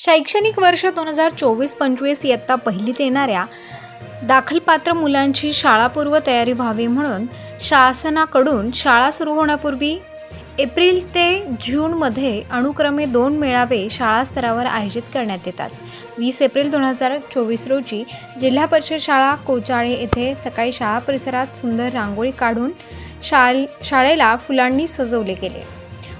शैक्षणिक वर्ष दोन हजार चोवीस पंचवीस इयत्ता पहिलीत येणाऱ्या दाखलपात्र मुलांची शाळापूर्व तयारी व्हावी म्हणून शासनाकडून शाळा सुरू होण्यापूर्वी एप्रिल ते जूनमध्ये अनुक्रमे दोन मेळावे शाळा स्तरावर आयोजित करण्यात येतात. वीस एप्रिल दोन हजार चोवीस रोजी जिल्हा परिषद शाळा कोचाळे येथे सकाळी शाळा परिसरात सुंदर रांगोळी काढून शाल शाळेला फुलांनी सजवले गेले.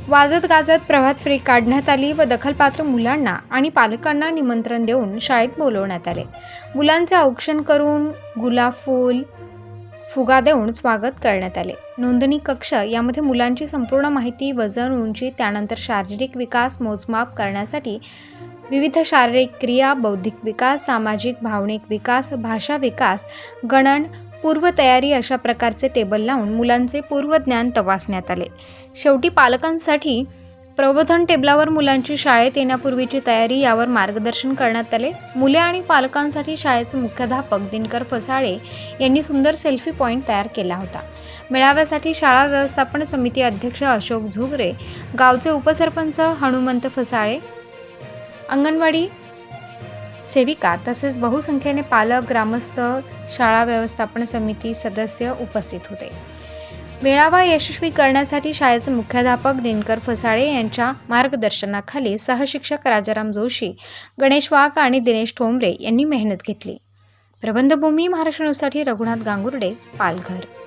वाजत गाजत प्रभात फेरी काढण्यात आली व दखलपात्र मुलांना आणि पालकांना निमंत्रण देऊन शाळेत बोलवण्यात आले. मुलांचे औक्षण करून गुलाब फूल फुगा देऊन स्वागत करण्यात आले. नोंदणी कक्ष यामध्ये मुलांची संपूर्ण माहिती वजन उंची त्यानंतर शारीरिक विकास मोजमाप करण्यासाठी विविध शारीरिक क्रिया बौद्धिक विकास सामाजिक भावनिक विकास भाषा विकास गणन पूर्वतयारी अशा प्रकारचे टेबल लावून मुलांचे पूर्वज्ञान तपासण्यात आले. शेवटी पालकांसाठी प्रबोधन टेबलावर मुलांची शाळेत येण्यापूर्वीची तयारी यावर मार्गदर्शन करण्यात आले. मुले आणि पालकांसाठी शाळेचे मुख्याध्यापक दिनकर फसाळे यांनी सुंदर सेल्फी पॉईंट तयार केला होता. मेळाव्यासाठी शाळा व्यवस्थापन समिती अध्यक्ष अशोक झुगरे गावचे उपसरपंच हनुमंत फसाळे अंगणवाडी सेविका तसेच बहुसंख्येने पालक ग्रामस्थ शाळा व्यवस्थापन समिती सदस्य उपस्थित होते. मेळावा यशस्वी करण्यासाठी शाळेचे मुख्याध्यापक दिनकर फसाळे यांच्या मार्गदर्शनाखाली सहशिक्षक राजाराम जोशी गणेश वाघ आणि दिनेश ठोंबरे यांनी मेहनत घेतली. प्रबंधभूमी महाराष्ट्र न्यूजसाठी रघुनाथ गांगुर्डे पालघर.